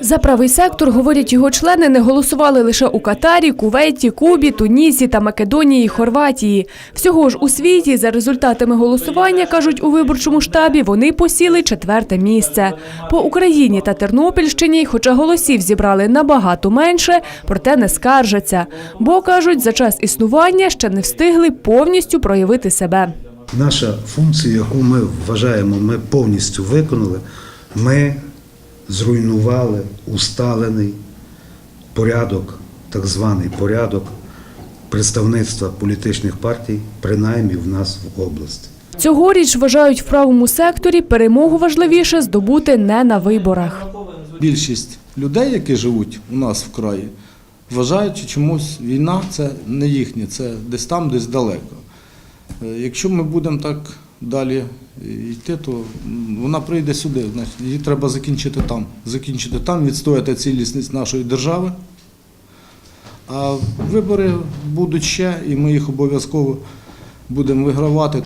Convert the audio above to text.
За правий сектор, говорять його члени, не голосували лише у Катарі, Кувейті, Кубі, Тунісі та Македонії, Хорватії. Всього ж у світі за результатами голосування, кажуть у виборчому штабі, вони посіли четверте місце. По Україні та Тернопільщині, хоча голосів зібрали набагато менше, проте не скаржаться. Бо, кажуть, за час існування ще не встигли повністю проявити себе. Наша функція, яку ми вважаємо, ми повністю виконали, ми зруйнували усталений порядок, так званий порядок представництва політичних партій, принаймні в нас в області. Цьогоріч вважають в правому секторі перемогу важливіше здобути не на виборах. Більшість людей, які живуть у нас в краї, вважають, що чомусь війна це не їхнє, це десь там, десь далеко. Е, Якщо ми будемо так далі йти, то вона прийде сюди. Значить, її треба закінчити там. Закінчити там, відстояти цілісність нашої держави. А вибори будуть ще, і ми їх обов'язково будемо вигравати.